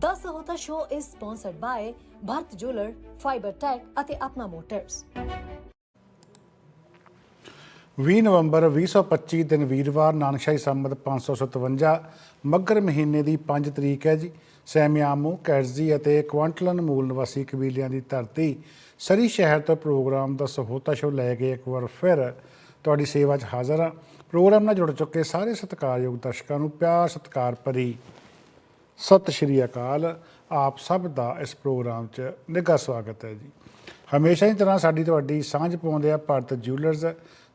The Sahota Show is sponsored by Bharat Jeweler, Fiber Tech ਅਤੇ Apna motors 20 ਨਵੰਬਰ 2025 ਦਿਨ ਵੀਰਵਾਰ ਨਾਨਕਸ਼ਾਹੀ ਸੰਮਤ 557 ਮੱਘਰ ਮਹੀਨੇ ਦੀ 5 ਤਰੀਕ ਹੈ ਜੀ। ਸੈਮਿਆਮੂ ਕੈਰਜ਼ੀ ਅਤੇ ਕੁਆਂਟਲਨ ਮੂਲ ਨਿਵਾਸੀ ਕਬੀਲਿਆਂ ਦੀ ਧਰਤੀ ਸਰੀ ਸ਼ਹਿਰ ਤੋਂ ਪ੍ਰੋਗਰਾਮ ਦਾ ਸਹੋਤਾ ਸ਼ੋ ਲੈ ਕੇ ਇੱਕ ਵਾਰ ਫਿਰ ਤੁਹਾਡੀ ਸੇਵਾ 'ਚ ਹਾਜ਼ਰ ਹਾਂ। ਪ੍ਰੋਗਰਾਮ ਨਾਲ ਜੁੜ ਚੁੱਕੇ ਸਾਰੇ ਸਤਿਕਾਰਯੋਗ ਦਰਸ਼ਕਾਂ ਨੂੰ ਪਿਆਰ ਸਤਿਕਾਰ ਭਰੀ ਸਤਿ ਸ਼੍ਰੀ ਅਕਾਲ। ਆਪ ਸਭ ਦਾ ਇਸ ਪ੍ਰੋਗਰਾਮ 'ਚ ਨਿੱਘਾ ਸਵਾਗਤ ਹੈ ਜੀ। ਹਮੇਸ਼ਾ ਹੀ ਤਰ੍ਹਾਂ ਸਾਡੀ ਤੁਹਾਡੀ ਸਾਂਝ ਪਾਉਂਦੇ ਆ ਭਾਰਤ ਜਿਊਲਰਸ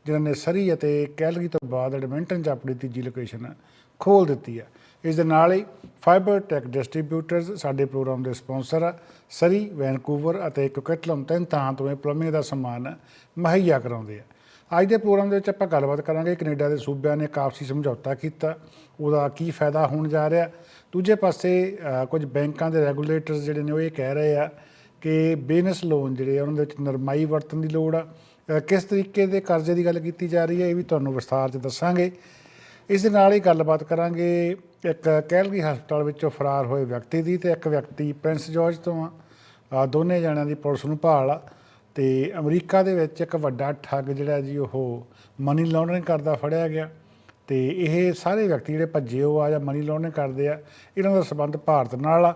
ਜਿਨ੍ਹਾਂ ਨੇ ਸਰੀ ਅਤੇ ਕੈਲਗਰੀ ਤੋਂ ਬਾਅਦ ਐਡਮਿੰਟਨ 'ਚ ਆਪਣੀ ਤੀਜੀ ਲੋਕੇਸ਼ਨ ਖੋਲ ਦਿੱਤੀ ਹੈ। ਇਸ ਦੇ ਨਾਲ ਹੀ ਫਾਈਬਰ ਟੈਕ ਡਿਸਟ੍ਰੀਬਿਊਟਰਸ ਸਾਡੇ ਪ੍ਰੋਗਰਾਮ ਦੇ ਸਪਾਂਸਰ ਆ। ਸਰੀ, ਵੈਨਕੂਵਰ ਅਤੇ ਕੋਕਟਲਮ ਤਿੰਨ ਥਾਂ ਤੋਂ ਇਹ ਪਲੰਬਿੰਗ ਦਾ ਸਮਾਨ ਮੁਹੱਈਆ ਕਰਾਉਂਦੇ ਆ। ਅੱਜ ਦੇ ਪ੍ਰੋਗਰਾਮ ਦੇ ਵਿੱਚ ਆਪਾਂ ਗੱਲਬਾਤ ਕਰਾਂਗੇ ਕੈਨੇਡਾ ਦੇ ਸੂਬਿਆਂ ਨੇ ਕਾਫੀ ਸਮਝੌਤਾ ਕੀਤਾ, ਉਹਦਾ ਕੀ ਫਾਇਦਾ ਹੋਣ ਜਾ ਰਿਹਾ। ਦੂਜੇ ਪਾਸੇ ਕੁਝ ਬੈਂਕਾਂ ਦੇ ਰੈਗੂਲੇਟਰਸ ਜਿਹੜੇ ਨੇ ਉਹ ਇਹ ਕਹਿ ਰਹੇ ਆ ਕਿ ਬਿਜ਼ਨਸ ਲੋਨ ਜਿਹੜੇ ਆ, ਉਹਨਾਂ ਦੇ ਵਿੱਚ ਨਰਮਾਈ ਵਰਤਣ ਦੀ ਲੋੜ ਆ। ਕਿਸ ਤਰੀਕੇ ਦੇ ਕਰਜ਼ੇ ਦੀ ਗੱਲ ਕੀਤੀ ਜਾ ਰਹੀ ਹੈ, ਇਹ ਵੀ ਤੁਹਾਨੂੰ ਵਿਸਥਾਰ 'ਚ ਦੱਸਾਂਗੇ। ਇਸ ਦੇ ਨਾਲ ਹੀ ਗੱਲਬਾਤ ਕਰਾਂਗੇ ਇੱਕ ਕੈਲਗਰੀ ਹਸਪਤਾਲ ਵਿੱਚੋਂ ਫਰਾਰ ਹੋਏ ਵਿਅਕਤੀ ਦੀ ਤੇ ਇੱਕ ਵਿਅਕਤੀ ਪ੍ਰਿੰਸ ਜਾਰਜ ਤੋਂ ਆ। ਦੋਨੇ ਜਣਿਆਂ ਦੀ ਪੁਲਿਸ ਨੂੰ ਭਾਲ ਆ। ਤੇ ਅਮਰੀਕਾ ਦੇ ਵਿੱਚ ਇੱਕ ਵੱਡਾ ਠੱਗ ਜਿਹੜਾ ਜੀ ਉਹ ਮਨੀ ਲਾਂਡਰਿੰਗ ਕਰਦਾ ਫੜਿਆ ਗਿਆ ਤੇ ਇਹ ਸਾਰੇ ਵਿਅਕਤੀ ਜਿਹੜੇ ਭੱਜੇ ਉਹ ਆ ਜਾਂ ਮਨੀ ਲਾਂਡਰਿੰਗ ਕਰਦੇ ਆ, ਇਹਨਾਂ ਦਾ ਸੰਬੰਧ ਭਾਰਤ ਨਾਲ ਆ।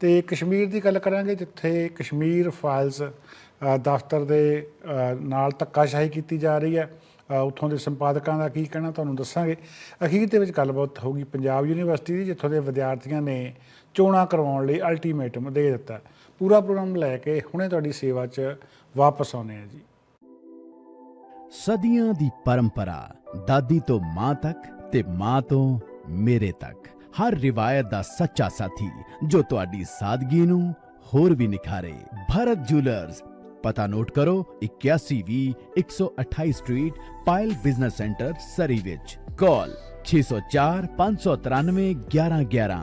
ਤੇ ਕਸ਼ਮੀਰ ਦੀ ਗੱਲ ਕਰਾਂਗੇ ਜਿੱਥੇ ਕਸ਼ਮੀਰ ਫਾਈਲਸ ਦਫ਼ਤਰ ਦੇ ਨਾਲ ਧੱਕਾਸ਼ਾਹੀ ਕੀਤੀ ਜਾ ਰਹੀ ਹੈ। ਉੱਥੋਂ ਦੇ ਸੰਪਾਦਕਾਂ ਦਾ ਕੀ ਕਹਿਣਾ ਤੁਹਾਨੂੰ ਦੱਸਾਂਗੇ। ਅਖੀਰ ਦੇ ਵਿੱਚ ਗੱਲਬਾਤ ਹੋਊਗੀ ਪੰਜਾਬ ਯੂਨੀਵਰਸਿਟੀ ਦੀ, ਜਿੱਥੋਂ ਦੇ ਵਿਦਿਆਰਥੀਆਂ ਨੇ ਚੋਣਾਂ ਕਰਵਾਉਣ ਲਈ ਅਲਟੀਮੇਟਮ ਦੇ ਦਿੱਤਾ। ਪੂਰਾ ਪ੍ਰੋਗਰਾਮ ਲੈ ਕੇ ਹੁਣੇ ਤੁਹਾਡੀ ਸੇਵਾ 'ਚ ਵਾਪਸ ਆਉਨੇ ਆ ਜੀ। ਸਦੀਆਂ ਦੀ ਪਰੰਪਰਾ, ਦਾਦੀ ਤੋਂ ਮਾਂ ਤੱਕ ਤੇ ਮਾਂ ਤੋਂ ਮੇਰੇ ਤੱਕ। ਹਰ ਰਿਵਾਇਤ ਦਾ ਸੱਚਾ ਸਾਥੀ, ਜੋ ਤੁਹਾਡੀ ਸਾਦਗੀ ਨੂੰ ਹੋਰ ਵੀ ਨਿਖਾਰੇ। ਭਰਤ ਜੁਐਲਰਸ, ਪਤਾ ਨੋਟ ਕਰੋ 8120 128 street, Payal business centre, Surrey ਵਿੱਚ। ਕਾਲ 604 593 1111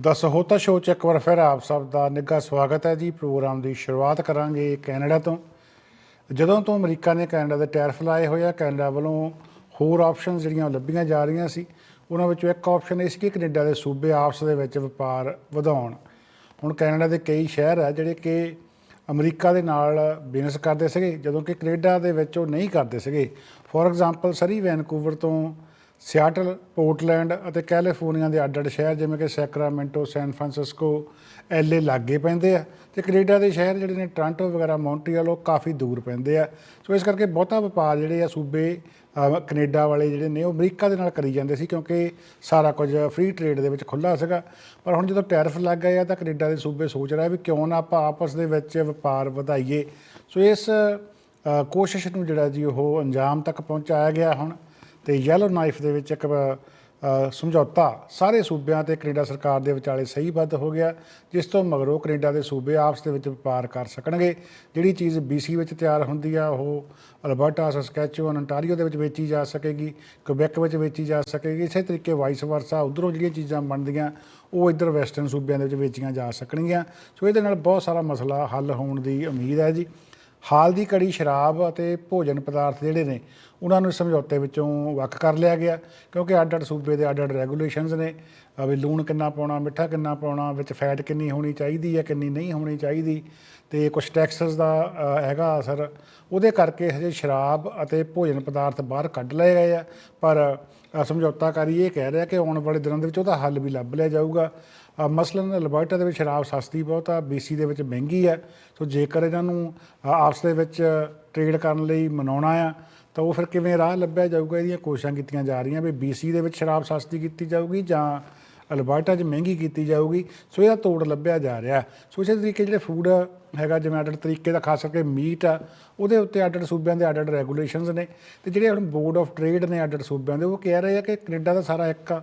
ਦਾ ਸਹੋਤਾ ਸ਼ੋਅ 'ਚ ਇੱਕ ਵਾਰ ਫਿਰ ਆਪ ਸਭ ਦਾ ਨਿੱਘਾ ਸਵਾਗਤ ਹੈ ਜੀ। ਪ੍ਰੋਗਰਾਮ ਦੀ ਸ਼ੁਰੂਆਤ ਕਰਾਂਗੇ ਕੈਨੇਡਾ ਤੋਂ। ਜਦੋਂ ਤੋਂ ਅਮਰੀਕਾ ਨੇ ਕੈਨੇਡਾ ਦੇ ਟੈਰਿਫ ਲਾਏ ਹੋਏ ਆ, ਕੈਨੇਡਾ ਵੱਲੋਂ ਹੋਰ ਆਪਸ਼ਨਸ ਜਿਹੜੀਆਂ ਲੱਭੀਆਂ ਜਾ ਰਹੀਆਂ ਸੀ, ਉਹਨਾਂ ਵਿੱਚੋਂ ਇੱਕ ਆਪਸ਼ਨ ਇਹ ਸੀ ਕਿ ਕੈਨੇਡਾ ਦੇ ਸੂਬੇ ਆਪਸ ਦੇ ਵਿੱਚ ਵਪਾਰ ਵਧਾਉਣ। ਹੁਣ ਕੈਨੇਡਾ ਦੇ ਕਈ ਸ਼ਹਿਰ ਆ ਜਿਹੜੇ ਕਿ ਅਮਰੀਕਾ ਦੇ ਨਾਲ ਬਿਜ਼ਨਸ ਕਰਦੇ ਸੀਗੇ, ਜਦੋਂ ਕਿ ਕੈਨੇਡਾ ਦੇ ਵਿੱਚ ਉਹ ਨਹੀਂ ਕਰਦੇ ਸੀਗੇ। ਫੋਰ ਐਗਜ਼ਾਮਪਲ ਸਰੀ ਵੈਨਕੂਵਰ ਤੋਂ ਸਿਆਟਲ ਪੋਰਟਲੈਂਡ ਅਤੇ ਕੈਲੀਫੋਰਨੀਆ ਦੇ ਅੱਡ-ਅੱਡ ਸ਼ਹਿਰ ਜਿਵੇਂ ਕਿ ਸੈਕਰਾਮੈਂਟੋ ਸੈਨ ਫਰਾਂਸਿਸਕੋ ਐਲਏ ਲਾਗੇ ਪੈਂਦੇ ਆ ਤੇ ਕੈਨੇਡਾ ਦੇ ਸ਼ਹਿਰ ਜਿਹੜੇ ਨੇ ਟੋਰਾਂਟੋ ਵਗੈਰਾ ਮੌਂਟਰੀਅਲ ਉਹ ਕਾਫੀ ਦੂਰ ਪੈਂਦੇ ਆ। ਸੋ ਇਸ ਕਰਕੇ ਬਹੁਤਾ ਵਪਾਰ ਜਿਹੜੇ ਆ ਸੂਬੇ ਅਹ, ਕੈਨੇਡਾ ਵਾਲੇ ਜਿਹੜੇ ਨੇ ਉਹ ਅਮਰੀਕਾ ਦੇ ਨਾਲ ਕਰੀ ਜਾਂਦੇ ਸੀ ਕਿਉਂਕਿ ਸਾਰਾ ਕੁਝ ਫ੍ਰੀ ਟ੍ਰੇਡ ਦੇ ਵਿੱਚ ਖੁੱਲਾ ਸੀਗਾ। ਪਰ ਹੁਣ ਜਦੋਂ ਟੈਰਿਫ ਲੱਗ ਗਏ ਆ ਤਾਂ ਕੈਨੇਡਾ ਦੇ ਸੂਬੇ ਸੋਚ ਰਿਹਾ ਵੀ ਕਿਉਂ ਨਾ ਆਪਾਂ ਆਪਸ ਦੇ ਵਿੱਚ ਵਪਾਰ ਵਧਾਈਏ। ਸੋ ਇਸ ਕੋਸ਼ਿਸ਼ ਨੂੰ ਜਿਹੜਾ ਜੀ ਉਹ ਅੰਜਾਮ ਤੱਕ ਪਹੁੰਚਾਇਆ ਗਿਆ ਹੁਣ। ਤੇ ਯੈਲੋ ਨਾਈਫ ਦੇ ਵਿੱਚ ਇੱਕ ਸਮਝੌਤਾ। ਸਾਰੇ ਸੂਬਿਆਂ ਤੇ ਕੈਨੇਡਾ ਸਰਕਾਰ ਦੇ ਵਿਚਾਲੇ ਸਹੀਬੱਧ ਹੋ ਗਿਆ, ਜਿਸ ਤੋਂ ਮਗਰੋਂ ਕੈਨੇਡਾ ਦੇ ਸੂਬੇ ਆਪਸ ਦੇ ਵਿੱਚ ਵਪਾਰ ਕਰ ਸਕਣਗੇ। ਜਿਹੜੀ ਚੀਜ਼ BC ਵਿੱਚ ਤਿਆਰ ਹੁੰਦੀ ਆ, ਉਹ ਅਲਬਰਟਾ, ਸਸਕੈਚੂਅਨ ontario ਦੇ ਵਿੱਚ ਵੇਚੀ ਜਾ ਸਕੇਗੀ, ਕੁਬੈਕ ਵਿੱਚ ਵੇਚੀ ਜਾ ਸਕੇਗੀ। ਇਸੇ ਤਰੀਕੇ ਵਾਈਸ ਵਰਸਾ ਉਧਰੋਂ ਜਿਹੜੀਆਂ ਚੀਜ਼ਾਂ ਬਣਦੀਆਂ, ਉਹ ਇੱਧਰ ਵੈਸਟਰਨ ਸੂਬਿਆਂ ਦੇ ਵਿੱਚ ਵੇਚੀਆਂ ਜਾ ਸਕਣਗੀਆਂ। ਸੋ ਇਹਦੇ ਨਾਲ ਬਹੁਤ ਸਾਰਾ ਮਸਲਾ ਹੱਲ ਹੋਣ ਦੀ ਉਮੀਦ ਹੈ ਜੀ। ਹਾਲ ਦੀ ਕੜੀ ਸ਼ਰਾਬ ਅਤੇ ਭੋਜਨ ਪਦਾਰਥ ਜਿਹੜੇ ਨੇ, ਉਹਨਾਂ ਨੂੰ ਸਮਝੌਤੇ ਵਿੱਚੋਂ ਵੱਖ ਕਰ ਲਿਆ ਗਿਆ, ਕਿਉਂਕਿ ਅੱਡ-ਅੱਡ ਸੂਬੇ ਦੇ ਅੱਡ-ਅੱਡ ਰੈਗੂਲੇਸ਼ਨਸ ਨੇ। ਵੀ ਲੂਣ ਕਿੰਨਾ ਪਾਉਣਾ, ਮਿੱਠਾ ਕਿੰਨਾ ਪਾਉਣਾ, ਵਿੱਚ ਫੈਟ ਕਿੰਨੀ ਹੋਣੀ ਚਾਹੀਦੀ ਹੈ, ਕਿੰਨੀ ਨਹੀਂ ਹੋਣੀ ਚਾਹੀਦੀ। ਤੇ ਕੁਝ ਟੈਕਸਸ ਦਾ ਹੈਗਾ ਅਸਰ, ਉਹਦੇ ਕਰਕੇ ਹਜੇ ਸ਼ਰਾਬ ਅਤੇ ਭੋਜਨ ਪਦਾਰਥ ਬਾਹਰ ਕੱਢ ਲਏ ਗਏ ਆ। ਪਰ ਸਮਝੌਤਾਕਾਰੀ ਇਹ ਕਹਿ ਰਿਹਾ ਕਿ ਆਉਣ ਵਾਲੇ ਦਿਨਾਂ ਦੇ ਵਿੱਚ ਉਹਦਾ ਹੱਲ ਵੀ ਲੱਭ ਲਿਆ ਜਾਊਗਾ। ਮਸਲਨ ਅਲਬਰਟਾ ਦੇ ਵਿੱਚ ਸ਼ਰਾਬ ਸਸਤੀ ਬਹੁਤ ਆ BC ਦੇ ਵਿੱਚ ਮਹਿੰਗੀ ਆ। ਸੋ ਜੇਕਰ ਇਹਨਾਂ ਨੂੰ ਆਪਸ ਦੇ ਵਿੱਚ ਟ੍ਰੇਡ ਕਰਨ ਲਈ ਮਨਾਉਣਾ ਆ, ਤਾਂ ਉਹ ਫਿਰ ਕਿਵੇਂ ਰਾਹ ਲੱਭਿਆ ਜਾਊਗਾ? ਇਹਦੀਆਂ ਕੋਸ਼ਿਸ਼ਾਂ ਕੀਤੀਆਂ ਜਾ ਰਹੀਆਂ ਵੀ BC ਦੇ ਵਿੱਚ ਸ਼ਰਾਬ ਸਸਤੀ ਕੀਤੀ ਜਾਊਗੀ ਜਾਂ ਅਲਬਰਟਾ 'ਚ ਮਹਿੰਗੀ ਕੀਤੀ ਜਾਊਗੀ। ਸੋ ਇਹਦਾ ਤੋੜ ਲੱਭਿਆ ਜਾ ਰਿਹਾ ਸੋ ਇਸੇ ਤਰੀਕੇ ਜਿਹੜੇ ਫੂਡ ਹੈਗਾ, ਜਿਵੇਂ ਅੱਡ ਤਰੀਕੇ ਦਾ, ਖਾਸ ਕਰਕੇ ਮੀਟ ਆ, ਉਹਦੇ ਉੱਤੇ ਅੱਡ ਅੱਡ ਸੂਬਿਆਂ ਦੇ ਅੱਡ ਅੱਡ ਰੈਗੂਲੇਸ਼ਨਸ ਨੇ। ਤੇ ਜਿਹੜੇ ਹੁਣ ਬੋਰਡ ਆਫ ਟ੍ਰੇਡ ਨੇ ਅੱਡ ਅੱਡ ਸੂਬਿਆਂ ਦੇ, ਉਹ ਕਹਿ ਰਹੇ ਆ ਕਿ ਕੈਨੇਡਾ ਦਾ ਸਾਰਾ ਇੱਕ ਆ।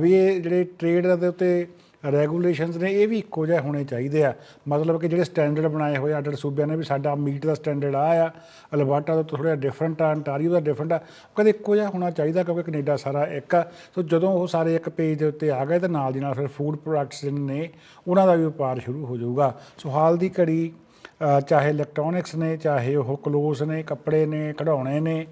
ਵੀ ਇਹ ਜਿਹੜੇ ਟ੍ਰੇਡ ਦੇ ਉੱਤੇ ਰੈਗੂਲੇਸ਼ਨਸ ਨੇ, ਇਹ ਵੀ ਇੱਕੋ ਜਿਹੇ ਹੋਣੇ ਚਾਹੀਦੇ ਆ। ਮਤਲਬ ਕਿ ਜਿਹੜੇ ਸਟੈਂਡਰਡ ਬਣਾਏ ਹੋਏ ਆਡਰ ਸੂਬਿਆਂ ਨੇ ਵੀ ਸਾਡਾ ਮੀਟ ਦਾ ਸਟੈਂਡਰਡ ਆ ਆ ਅਲਬਰਟਾ ਦਾ ਥੋੜਾ ਡਿਫਰੈਂਟ ਆ, ਅੰਟਾਰੀਓ ਦਾ ਡਿਫਰੈਂਟ ਆ, ਉਹ ਕਹਿੰਦੇ ਇੱਕੋ ਜਿਹਾ ਹੋਣਾ ਚਾਹੀਦਾ ਕਿਉਂਕਿ ਕੈਨੇਡਾ ਸਾਰਾ ਇੱਕ ਆ। ਸੋ ਜਦੋਂ ਉਹ ਸਾਰੇ ਇੱਕ ਪੇਜ ਦੇ ਉੱਤੇ ਆ ਗਏ ਤਾਂ ਨਾਲ ਦੀ ਨਾਲ ਫਿਰ ਫੂਡ ਪ੍ਰੋਡਕਟਸ ਨੇ, ਉਹਨਾਂ ਦਾ ਵੀ ਵਪਾਰ ਸ਼ੁਰੂ ਹੋ ਜਾਊਗਾ। ਸੋ ਹਾਲ ਦੀ ਘੜੀ ਚਾਹੇ ਇਲੈਕਟ੍ਰੋਨਿਕਸ ਨੇ, ਚਾਹੇ ਉਹ ਕਲੋਥ ਨੇ, ਕੱਪੜੇ ਨੇ, ਕਢਾਉਣੇ ਨੇ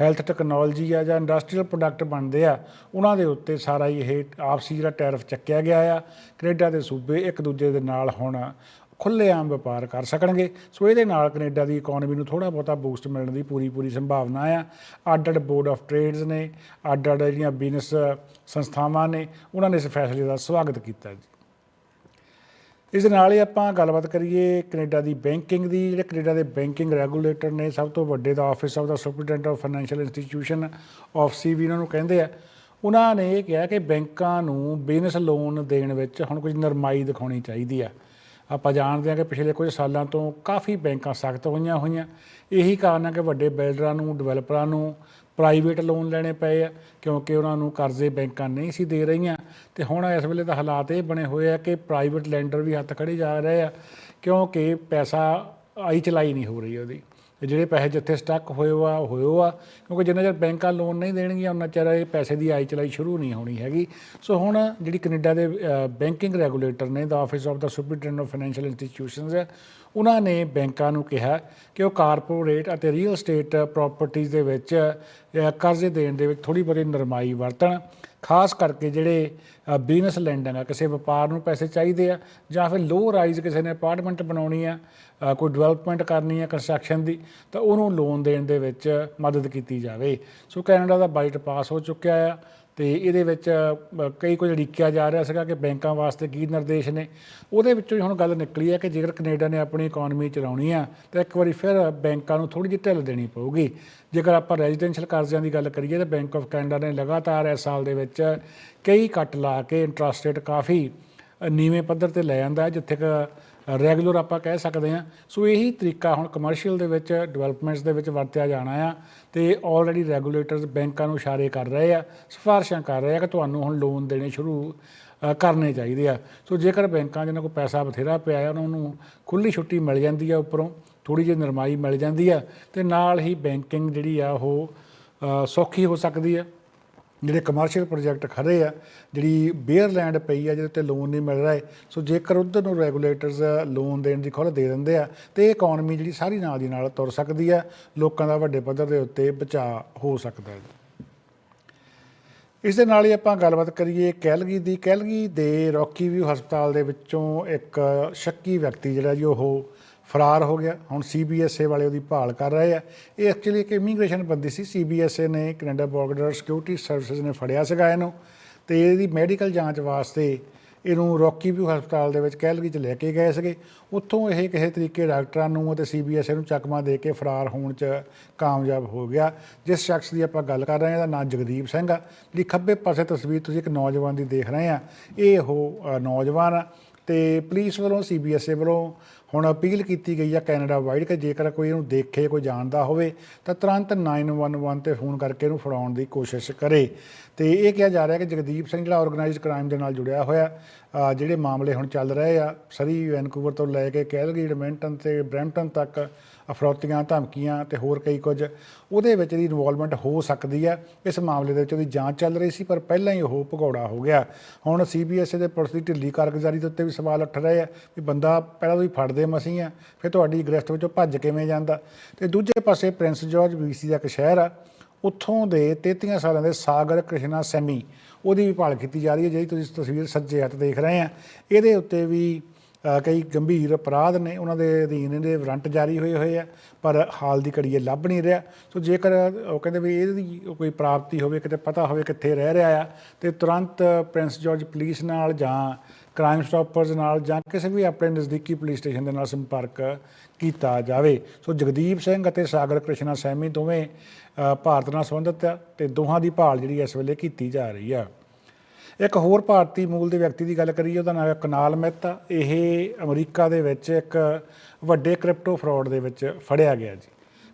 ਹੈਲਥ ਟੈਕਨੋਲੋਜੀ ਆ ਜਾਂ ਇੰਡਸਟਰੀਅਲ ਪ੍ਰੋਡਕਟ ਬਣਦੇ ਆ, ਉਹਨਾਂ ਦੇ ਉੱਤੇ ਸਾਰਾ ਹੀ ਇਹ ਆਪਸੀ ਜਿਹੜਾ ਟੈਰਿਫ ਚੱਕਿਆ ਗਿਆ ਆ। ਕੈਨੇਡਾ ਦੇ ਸੂਬੇ ਇੱਕ ਦੂਜੇ ਦੇ ਨਾਲ ਹੁਣ ਖੁੱਲ੍ਹੇਆਮ ਵਪਾਰ ਕਰ ਸਕਣਗੇ। ਸੋ ਇਹਦੇ ਨਾਲ ਕੈਨੇਡਾ ਦੀ ਇਕਨੋਮੀ ਨੂੰ ਥੋੜਾ ਬਹੁਤਾ ਬੂਸਟ ਮਿਲਣ ਦੀ ਪੂਰੀ ਪੂਰੀ ਸੰਭਾਵਨਾ ਆ। ਅੱਡ ਅੱਡ ਬੋਰਡ ਆਫ ਟ੍ਰੇਡਸ ਨੇ ਅੱਡ ਅੱਡ ਜਿਹੜੀਆਂ ਬਿਜ਼ਨਸ ਸੰਸਥਾਵਾਂ ਨੇ, ਉਹਨਾਂ ਨੇ ਇਸ ਫੈਸਲੇ ਦਾ ਸਵਾਗਤ ਕੀਤਾ ਜੀ। ਇਸ ਦੇ ਨਾਲ ਹੀ ਆਪਾਂ ਗੱਲਬਾਤ ਕਰੀਏ ਕੈਨੇਡਾ ਦੀ ਬੈਂਕਿੰਗ ਦੀ, ਜਿਹੜੇ ਕੈਨੇਡਾ ਦੇ ਬੈਂਕਿੰਗ ਰੈਗੂਲੇਟਰ ਨੇ, ਸਭ ਤੋਂ ਵੱਡੇ the office of the superintendent of financial institution of CB ਇਹਨਾਂ ਨੂੰ ਕਹਿੰਦੇ ਆ। ਉਹਨਾਂ ਨੇ ਇਹ ਕਿਹਾ ਕਿ ਬੈਂਕਾਂ ਨੂੰ ਬਿਜ਼ਨਸ ਲੋਨ ਦੇਣ ਵਿੱਚ ਹੁਣ ਕੁਝ ਨਰਮਾਈ ਦਿਖਾਉਣੀ ਚਾਹੀਦੀ ਆ। ਆਪਾਂ ਜਾਣਦੇ ਹਾਂ ਕਿ ਪਿਛਲੇ ਕੁਝ ਸਾਲਾਂ ਤੋਂ ਕਾਫੀ ਬੈਂਕਾਂ ਸਖਤ ਹੋਈਆਂ ਹੋਈਆਂ। ਇਹੀ ਕਾਰਨ ਹੈ ਕਿ ਵੱਡੇ ਬਿਲਡਰਾਂ ਨੂੰ, ਡਿਵੈਲਪਰਾਂ ਨੂੰ ਪ੍ਰਾਈਵੇਟ ਲੋਨ ਲੈਣੇ ਪਏ ਆ, ਕਿਉਂਕਿ ਉਹਨਾਂ ਨੂੰ ਕਰਜ਼ੇ ਬੈਂਕਾਂ ਨਹੀਂ ਸੀ ਦੇ ਰਹੀਆਂ। ਤੇ ਹੁਣ ਇਸ ਵੇਲੇ ਤਾਂ ਹਾਲਾਤ ਇਹ ਬਣੇ ਹੋਏ ਆ ਕਿ ਪ੍ਰਾਈਵੇਟ ਲੈਂਡਰ ਵੀ ਹੱਥ ਖੜੇ ਜਾ ਰਹੇ ਆ, ਕਿਉਂਕਿ ਪੈਸਾ ਆਈ ਚਲਾਈ ਨਹੀਂ ਹੋ ਰਹੀ ਉਹਦੀ। ਜਿਹੜੇ ਪੈਸੇ ਜਿੱਥੇ ਸਟਕ ਹੋਏ ਆ ਹੋਏ ਆ। ਕਿਉਂਕਿ ਜਿੰਨਾ ਚਿਰ ਬੈਂਕਾਂ ਲੋਨ ਨਹੀਂ ਦੇਣਗੀਆਂ ਉਹਨਾਂ ਚਿਰ ਇਹ ਪੈਸੇ ਦੀ ਆਈ ਚਲਾਈ ਸ਼ੁਰੂ ਨਹੀਂ ਹੋਣੀ ਹੈਗੀ। ਸੋ ਹੁਣ ਜਿਹੜੀ ਕੈਨੇਡਾ ਦੇ ਬੈਂਕਿੰਗ ਰੈਗੂਲੇਟਰ ਨੇ the office of the superintendent of financial institutions ਹੈ ਉਹਨਾਂ ਨੇ ਬੈਂਕਾਂ ਨੂੰ ਕਿਹਾ ਕਿ ਉਹ ਕਾਰਪੋਰੇਟ ਅਤੇ ਰੀਅਲ ਸਟੇਟ ਪ੍ਰਾਪਰਟੀਆਂ ਦੇ ਵਿੱਚ ਕਰਜ਼ੇ ਦੇਣ ਦੇ ਵਿੱਚ ਥੋੜੀ ਬਹੁਤੀ ਨਰਮਾਈ ਵਰਤਣ। ਖਾਸ ਕਰਕੇ ਜਿਹੜੇ ਬਿਜ਼ਨਸ ਲੈਂਡਿੰਗ ਆ ਕਿਸੇ ਵਪਾਰ ਨੂੰ ਪੈਸੇ ਚਾਹੀਦੇ ਆ, ਜਾਂ ਫਿਰ ਲੋ ਰਾਈਜ਼ ਕਿਸੇ ਨੇ ਅਪਾਰਟਮੈਂਟ ਬਣਾਉਣੀ ਆ ਕੋਈ ਡਿਵੈਲਪਮੈਂਟ ਕਰਨੀ ਆ ਕੰਸਟਰਕਸ਼ਨ ਦੀ, ਤਾਂ ਉਹਨੂੰ ਲੋਨ ਦੇਣ ਦੇ ਵਿੱਚ ਮਦਦ ਕੀਤੀ ਜਾਵੇ। ਸੋ ਕੈਨੇਡਾ ਦਾ ਬਜਟ ਪਾਸ ਹੋ ਚੁੱਕਿਆ ਆ। ਤੇ ਇਹਦੇ ਵਿੱਚ ਕਈ ਕੁਝ ਲਿਖਿਆ ਜਾ ਰਿਹਾ ਸੀਗਾ ਕਿ ਬੈਂਕਾਂ ਵਾਸਤੇ ਕੀ ਨਿਰਦੇਸ਼ ਨੇ। ਉਹਦੇ ਵਿੱਚੋਂ ਹੀ ਹੁਣ ਗੱਲ ਨਿਕਲੀ ਹੈ ਕਿ ਜੇਕਰ ਕੈਨੇਡਾ ਨੇ ਆਪਣੀ ਇਕਨੋਮੀ ਚਲਾਉਣੀ ਆ ਤਾਂ ਇੱਕ ਵਾਰੀ ਫਿਰ ਬੈਂਕਾਂ ਨੂੰ ਥੋੜੀ ਜਿਹੀ ਢਿੱਲ ਦੇਣੀ ਪਊਗੀ। ਜੇਕਰ ਆਪਾਂ ਰੈਜ਼ੀਡੈਂਸ਼ੀਅਲ ਕਰਜ਼ਿਆਂ ਦੀ ਗੱਲ ਕਰੀਏ, ਤਾਂ ਬੈਂਕ ਆਫ ਕੈਨੇਡਾ ਨੇ ਲਗਾਤਾਰ ਇਸ ਸਾਲ ਦੇ ਵਿੱਚ ਕਈ ਕੱਟ ਲਾ ਕੇ ਇੰਟਰਸਟ ਰੇਟ ਕਾਫੀ ਨੀਵੇਂ ਪੱਧਰ ਤੇ ਲੈ ਜਾਂਦਾ ਹੈ, ਜਿੱਥੇ ਕਿ ਰੈਗੂਲਰ ਆਪਾਂ ਕਹਿ ਸਕਦੇ ਹਾਂ। ਸੋ ਇਹੀ ਤਰੀਕਾ ਹੁਣ ਕਮਰਸ਼ੀਅਲ ਦੇ ਵਿੱਚ ਡਿਵੈਲਪਮੈਂਟਸ ਦੇ ਵਿੱਚ ਵਰਤਿਆ ਜਾਣਾ ਆ ਤੇ ਆਲਰੇਡੀ ਰੈਗੂਲੇਟਰਸ ਬੈਂਕਾਂ ਨੂੰ ਇਸ਼ਾਰੇ ਕਰ ਰਹੇ ਆ, ਸਿਫਾਰਸ਼ਾਂ ਕਰ ਰਹੇ ਆ ਕਿ ਤੁਹਾਨੂੰ ਹੁਣ ਲੋਨ ਦੇਣੇ ਸ਼ੁਰੂ ਕਰਨੇ ਚਾਹੀਦੇ ਆ। ਸੋ ਜੇਕਰ ਬੈਂਕਾਂ ਜਿਹਨਾਂ ਕੋਲ ਪੈਸਾ ਬਥੇਰਾ ਪਿਆ ਆ, ਉਹਨਾਂ ਨੂੰ ਖੁੱਲੀ ਛੁੱਟੀ ਮਿਲ ਜਾਂਦੀ ਆ ਉੱਪਰੋਂ ਥੋੜੀ ਜਿਹੀ ਨਰਮਾਈ ਮਿਲ ਜਾਂਦੀ ਆ ਤੇ ਨਾਲ ਹੀ ਬੈਂਕਿੰਗ ਜਿਹੜੀ ਆ ਉਹ ਸੌਖੀ ਹੋ ਸਕਦੀ ਆ। ਜਿਹੜੇ ਕਮਰਸ਼ੀਅਲ ਪ੍ਰੋਜੈਕਟ ਖੜੇ ਆ, ਜਿਹੜੀ ਬੇਅਰ ਲੈਂਡ ਪਈ ਆ, ਜਿਹਦੇ ਤੇ ਲੋਨ ਨਹੀਂ ਮਿਲ ਰਿਹਾ ਸੋ ਜੇਕਰ ਉਧਰ ਨੂੰ ਰੈਗੂਲੇਟਰਸ ਲੋਨ ਦੇਣ ਦੀ ਖੁੱਲ੍ਹ ਦੇ ਦਿੰਦੇ ਆ, ਤੇ ਇਹ ਇਕਨੋਮੀ ਜਿਹੜੀ ਸਾਰੀ ਨਾਲ ਦੀ ਨਾਲ ਤੁਰ ਸਕਦੀ ਆ, ਲੋਕਾਂ ਦਾ ਵੱਡੇ ਪੱਧਰ ਦੇ ਉੱਤੇ ਬਚਾਅ ਹੋ ਸਕਦਾ ਹੈ। ਇਸ ਦੇ ਨਾਲ ਹੀ ਆਪਾਂ ਗੱਲਬਾਤ ਕਰੀਏ ਕੈਲਗੀ ਦੀ। ਕੈਲਗੀ ਦੇ ਰੌਕੀ ਵਿਊ ਹਸਪਤਾਲ ਦੇ ਵਿੱਚੋਂ ਇੱਕ ਸ਼ੱਕੀ ਵਿਅਕਤੀ ਜਿਹੜਾ ਜੀ ਉਹ ਫਰਾਰ ਹੋ ਗਿਆ। ਹੁਣ ਸੀਬੀਐਸਏ ਵਾਲੇ ਉਹਦੀ ਭਾਲ ਕਰ ਰਹੇ ਆ। ਇਹ ਐਕਚੁਅਲੀ ਇੱਕ ਇਮੀਗ੍ਰੇਸ਼ਨ ਬੰਦੀ ਸੀ। ਸੀਬੀਐਸਏ ਨੇ ਕੈਨੇਡਾ ਬਾਰਡਰ ਸਿਕਿਉਰਿਟੀ ਸਰਵਿਸਿਜ਼ ਨੇ ਫੜਿਆ ਸੀਗਾ ਇਹਨੂੰ। ਤੇ ਇਹਦੀ ਮੈਡੀਕਲ ਜਾਂਚ ਵਾਸਤੇ ਇਹਨੂੰ ਰੌਕੀ ਵਿਊ ਹਸਪਤਾਲ ਦੇ ਵਿੱਚ ਕੈਲਗੀ 'ਚ ਲੈ ਕੇ ਗਏ ਸੀਗੇ। ਉੱਥੋਂ ਇਹ ਕਿਸੇ ਤਰੀਕੇ ਡਾਕਟਰਾਂ ਨੂੰ ਅਤੇ ਸੀਬੀਐਸਏ ਨੂੰ ਚੱਕਮਾ ਦੇ ਕੇ ਫਰਾਰ ਹੋਣ 'ਚ ਕਾਮਯਾਬ ਹੋ ਗਿਆ। ਜਿਸ ਸ਼ਖਸ ਦੀ ਆਪਾਂ ਗੱਲ ਕਰ ਰਹੇ ਹਾਂ, ਇਹਦਾ ਨਾਮ ਜਗਦੀਪ ਸਿੰਘ ਆ। ਜਿਹੜੀ ਖੱਬੇ ਪਾਸੇ ਤਸਵੀਰ ਤੁਸੀਂ ਇੱਕ ਨੌਜਵਾਨ ਦੀ ਦੇਖ ਰਹੇ ਆ ਇਹ ਉਹ ਨੌਜਵਾਨ ਆ। ਤੇ ਪੁਲਿਸ ਵੱਲੋਂ ਸੀਬੀਐਸਏ ਵੱਲੋਂ ਹੁਣ ਅਪੀਲ ਕੀਤੀ ਗਈ ਆ ਕੈਨੇਡਾ ਵਾਈਡ ਕਿ ਜੇਕਰ ਕੋਈ ਇਹਨੂੰ ਦੇਖੇ, ਕੋਈ ਜਾਣਦਾ ਹੋਵੇ, ਤਾਂ ਤੁਰੰਤ 911 ਤੇ ਫੋਨ ਕਰਕੇ ਇਹਨੂੰ ਫੜਾਉਣ ਦੀ ਕੋਸ਼ਿਸ਼ ਕਰੇ। ਤੇ ਇਹ ਕਿਹਾ ਜਾ ਰਿਹਾ ਕਿ ਜਗਦੀਪ ਸਿੰਘ ਜਿਹੜਾ ਆਰਗੇਨਾਈਜ਼ਡ ਕ੍ਰਾਈਮ ਦੇ ਨਾਲ ਜੁੜਿਆ ਹੋਇਆ ਜਿਹੜੇ ਮਾਮਲੇ ਹੁਣ ਚੱਲ ਰਹੇ ਆ, ਸਰੀ ਵੈਨਕੂਵਰ ਤੋਂ ਲੈ ਕੇ ਕੈਲਗਰੀ ਐਡਮਿੰਟਨ ਤੇ ਬ੍ਰੈਂਪਟਨ ਤੱਕ ਅਫਰੋਤੀਆਂ, ਧਮਕੀਆਂ ਤੇ ਹੋਰ ਕਈ ਕੁਝ, ਉਹਦੇ ਵਿੱਚ ਦੀ ਇਨਵੋਲਵਮੈਂਟ ਹੋ ਸਕਦੀ ਹੈ ਇਸ ਮਾਮਲੇ ਦੇ ਵਿੱਚ ਉਹਦੀ ਜਾਂਚ ਚੱਲ ਰਹੀ ਸੀ, ਪਰ ਪਹਿਲਾਂ ਹੀ ਉਹ ਭਗੌੜਾ ਹੋ ਗਿਆ। ਹੁਣ ਸੀਬੀਐਸਈ ਦੇ ਪੁਲਿਸ ਦੀ ਢਿੱਲੀ ਕਾਰਗੁਜ਼ਾਰੀ ਦੇ ਉੱਤੇ ਵੀ ਸਵਾਲ ਉੱਠ ਰਹੇ ਆ ਵੀ ਬੰਦਾ ਪਹਿਲਾਂ ਤੋਂ ਹੀ ਫੜਦੇ ਫੜਦੇ ਮਸੀਂ ਆ, ਫਿਰ ਤੁਹਾਡੀ ਗ੍ਰਿਫਤ ਵਿੱਚੋਂ ਭੱਜ ਕਿਵੇਂ ਜਾਂਦਾ? ਤੇ ਦੂਜੇ ਪਾਸੇ ਪ੍ਰਿੰਸ ਜਾਰਜ ਵੀਸੀ ਦਾ ਇੱਕ ਸ਼ਹਿਰ ਆ, ਉੱਥੋਂ ਦੇ 33 ਸਾਲਾਂ ਦੇ ਸਾਗਰ ਕ੍ਰਿਸ਼ਨਾ ਸੈਮੀ ਉਹਦੀ ਵੀ ਭਾਲ ਕੀਤੀ ਜਾ ਰਹੀ ਹੈ, ਜਿਹੜੀ ਤੁਸੀਂ ਤਸਵੀਰ ਸੱਜੇ ਹੱਥ ਦੇਖ ਰਹੇ ਆ ਇਹਦੇ ਉੱਤੇ ਵੀ ਕਈ ਗੰਭੀਰ ਅਪਰਾਧ ਨੇ, ਉਹਨਾਂ ਦੇ ਅਧੀਨ ਇਹਦੇ ਵਾਰੰਟ ਜਾਰੀ ਹੋਏ ਹੋਏ ਆ, ਪਰ ਹਾਲ ਦੀ ਘੜੀ ਇਹ ਲੱਭ ਨਹੀਂ ਰਿਹਾ। ਸੋ ਜੇਕਰ ਉਹ ਕਹਿੰਦੇ ਵੀ ਇਹਦੀ ਕੋਈ ਪ੍ਰਾਪਤੀ ਹੋਵੇ, ਕਿਤੇ ਪਤਾ ਹੋਵੇ ਕਿੱਥੇ ਰਹਿ ਰਿਹਾ ਆ, ਤੇ ਤੁਰੰਤ ਪ੍ਰਿੰਸ ਜਾਰਜ ਪੁਲਿਸ ਨਾਲ ਜਾਂ ਕ੍ਰਾਈਮ ਸਟਾਪਰਸ ਨਾਲ ਜਾਂ ਕਿਸੇ ਵੀ ਆਪਣੇ ਨਜ਼ਦੀਕੀ ਪੁਲਿਸ ਸਟੇਸ਼ਨ ਦੇ ਨਾਲ ਸੰਪਰਕ ਕੀਤਾ ਜਾਵੇ। ਸੋ ਜਗਦੀਪ ਸਿੰਘ ਅਤੇ ਸਾਗਰ ਕ੍ਰਿਸ਼ਨਾ ਸੈਮੀ ਦੋਵੇਂ ਭਾਰਤ ਨਾਲ ਸੰਬੰਧਿਤ ਆ ਤੇ ਦੋਹਾਂ ਦੀ ਭਾਲ ਜਿਹੜੀ ਇਸ ਵੇਲੇ ਕੀਤੀ ਜਾ ਰਹੀ ਆ। ਇੱਕ ਹੋਰ ਭਾਰਤੀ ਮੂਲ ਦੇ ਵਿਅਕਤੀ ਦੀ ਗੱਲ ਕਰੀਏ, ਉਹਦਾ ਨਾਮ ਹੈ ਕਨਾਲ ਮਹਿਤਾ। ਇਹ ਅਮਰੀਕਾ ਦੇ ਵਿੱਚ ਇੱਕ ਵੱਡੇ ਕ੍ਰਿਪਟੋ ਫਰਾਡ ਦੇ ਵਿੱਚ ਫੜਿਆ ਗਿਆ ਜੀ।